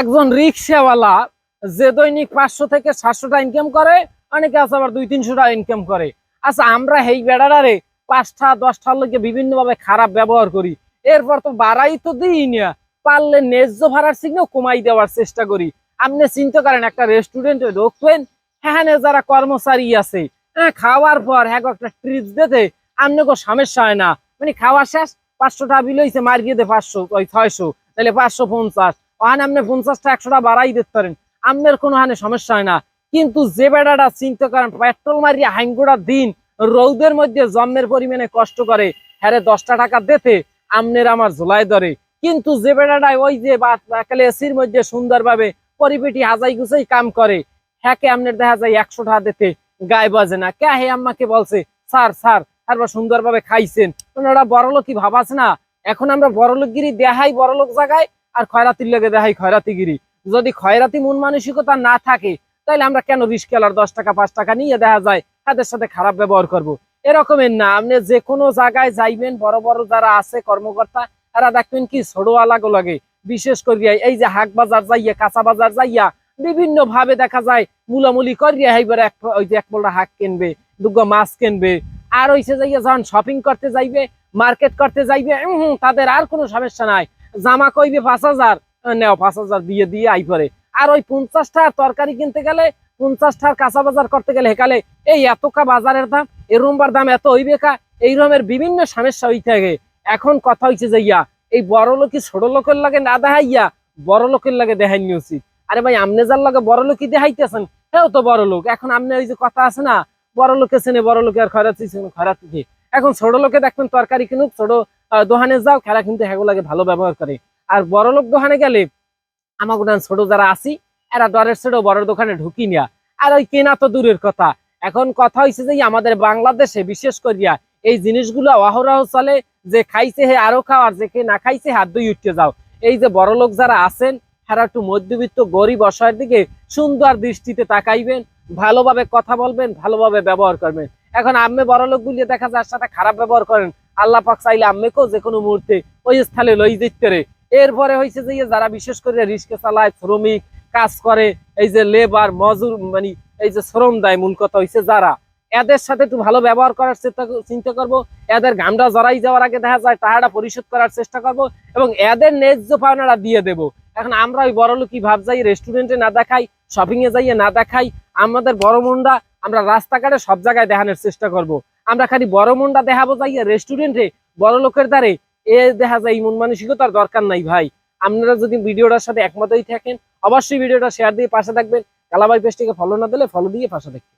একজন রিক্সাওয়ালা যে দৈনিক পাঁচশো থেকে সাতশো টাকা ইনকাম করে, অনেকে আছে আবার দুই তিনশো টাকা ইনকাম করে। আচ্ছা আমরা এই বেড়াটারে পাঁচটা, দশটার লোকে বিভিন্ন ভাবে খারাপ ব্যবহার করি। এরপর তো বাড়াই তো দিই না। পারলে ন্যায্য ভাড়ার সিগনেও কমাই দেওয়ার চেষ্টা করি। আপনি চিন্তা করেন, একটা রেস্টুরেন্টে ঢুকবেন হ্যাঁ যারা কর্মচারী আছে হ্যাঁ খাওয়ার পর হ্যাঁ একটা ট্রিট দিতে আপনি কোনো সমস্যা হয় না। মানে খাওয়া শেষ পাঁচশো টাকা বিল হয়েছে মারিয়ে দে পাঁচশো, ওই ছয়শো, তাহলে পাঁচশো পঞ্চাশ। ওখানে আপনি পঞ্চাশটা, একশোটা বাড়াই দিতে পারেন। আপনার কোনো হানে সমস্যা হয় না। কিন্তু যে বেড়াটা চিন্তা করেন পেট্রোল মারিয়ে হাইঙ্গুড়া দিন, রৌদের মধ্যে জন্মের পরিমাণে কষ্ট করে, হ্যারে দশটা টাকা দিতে, আমনের আমার ঝোলাই ধরে। কিন্তু যে বেড়াটা ওই যে একালে এসির মধ্যে সুন্দরভাবে পরিপেটি হাজাই গুছাই কাম করে, হ্যাকে আমনের দেখা যায় একশো টাকা দিতে, গায়ে বাজে না। কে হে আম্মাকে বলছে, স্যার স্যার, তারপর সুন্দরভাবে খাইছেন। ওনারা বড়লোকই ভাব আছে না। এখন আমরা বড়লোকগিরি দেখাই বড়লোক জায়গায় আর খয়রাতির লেগে দেখাই খয়রাতিগিরি। যদি খয়রাতি মন মানসিকতা না থাকে তাহলে আমরা কেন রিস্কেলার দশ টাকা, পাঁচ টাকা নিয়ে দেখা যায়, তাদের সাথে খারাপ ব্যবহার করব। এরকমের না। আপনি যে কোনো জায়গায় যাইবেন, বড় বড় যারা আছে, কর্মকর্তা তারা দেখবেন কি ছোটওয়ালা লাগে। বিশেষ করিয়া এই যে হাক বাজার যাইয়া, কাঁচা বাজার যাইয়া বিভিন্ন ভাবে দেখা যায়, মুলামুলি করিয়া এইবার এক ওই যে এক মোটা হাক কিনবে, দুগো মাছ কিনবে। আর হইছে যাইয়া যখন শপিং করতে যাইবে মার্কেট করতে যাইবে তাদের আর কোনো সমস্যা নাই। জামা কইবে পাঁচ হাজার নেও পাঁচ হাজার দিয়ে দিয়ে আই পরে। আর ওই পঞ্চাশটার তরকারি কিনতে গেলে, পঞ্চাশটার কাঁচা বাজার করতে গেলে হেকালে এই এতকা বাজারের দাম এই রুমবার দাম এত হইবে কা, এই রকমের বিভিন্ন সমস্যা হই থাকে। এখন কথা হইছে যে ইয়া, এই বড় লোকই ছোট লোকের লাগে না দেখাইয়া বড় লোকের লাগে দেখাই উচিত। আরে ভাই, আমনে যার লাগে বড় লোকই দেখাইতেছেন হেও তো বড় লোক। এখন আমনে ওই যে কথা আছে না, বড় লোকে চেনে, বড় লোকে আর খরাতি এখন ছোট লোকে দেখবেন তরকারি কিনুক, ছোট দোকানে যাও, খেলা কিন্তু হেগো লাগে ভালো ব্যবহার করে। আর বড় লোক দোকানে গেলে আমাকে ছোট যারা আছি, এরা দরের ছোট, বড় দোকানে ঢুকি নিয়া। আর ওই কেনা তো দূরের কথা। এখন কথা হয়েছে যে আমাদের বাংলাদেশে বিশেষ করিয়া এই জিনিসগুলো অহরহ চলে, যে খাইছে হে আরও খাও, আর যে কে না খাইছে, হাত দুই উঠতে যাও। এই যে বড় লোক যারা আছেন তারা একটু মধ্যবিত্ত, গরিব অসহায়ের দিকে সুন্দর দৃষ্টিতে তাকাইবেন, ভালোভাবে কথা বলবেন, ভালোভাবে ব্যবহার করবেন। এখন আম্মে বড় লোক গুলিয়ে দেখা যার সাথে খারাপ ব্যবহার করেন। আল্লাহ পাক চাইলে আম্মেকেও যে কোনো মুহূর্তে ওই স্থানে লই যেতে রে এরপরে হয়েছে যে যারা বিশেষ করে রিস্কে চালায়, শ্রমিক, কাজ করে, এই যে লেবার মজুর মানে এই যে শ্রম দেয় মূল কথা হয়েছে যারা। এদের সাথে একটু ভালো ব্যবহার করার চেষ্টা চিন্তা করব, এদের ঘামটা জড়াই যাওয়ার আগে দেখা যায় টাকাটা পরিশোধ করার চেষ্টা করব এবং এদের ন্যায্য পাওনাটা দিয়ে দেব। এখন আমরা ওই বড় লোকই ভাব যাই রেস্টুরেন্টে না দেখাই শপিং এ যাইয়ে না দেখাই, আমাদের বড় মুন্ডা আমরা রাস্তাঘাটে সব জায়গায় দেখানোর চেষ্টা করব। আমরা খালি বড় মুন্ডা দেখাবো যাইয়া রেস্টুরেন্টে বড় লোকের দ্বারে, এ দেখা যায় মন মানসিকতার দরকার নাই ভাই। আপনারা যদি ভিডিওটার সাথে একমতই থাকেন, অবশ্যই ভিডিওটা শেয়ার দিয়ে পাশে থাকবেন। কালাবাই পেজটিকে ফলো না দিলে ফলো দিয়ে পাশে থাকবেন।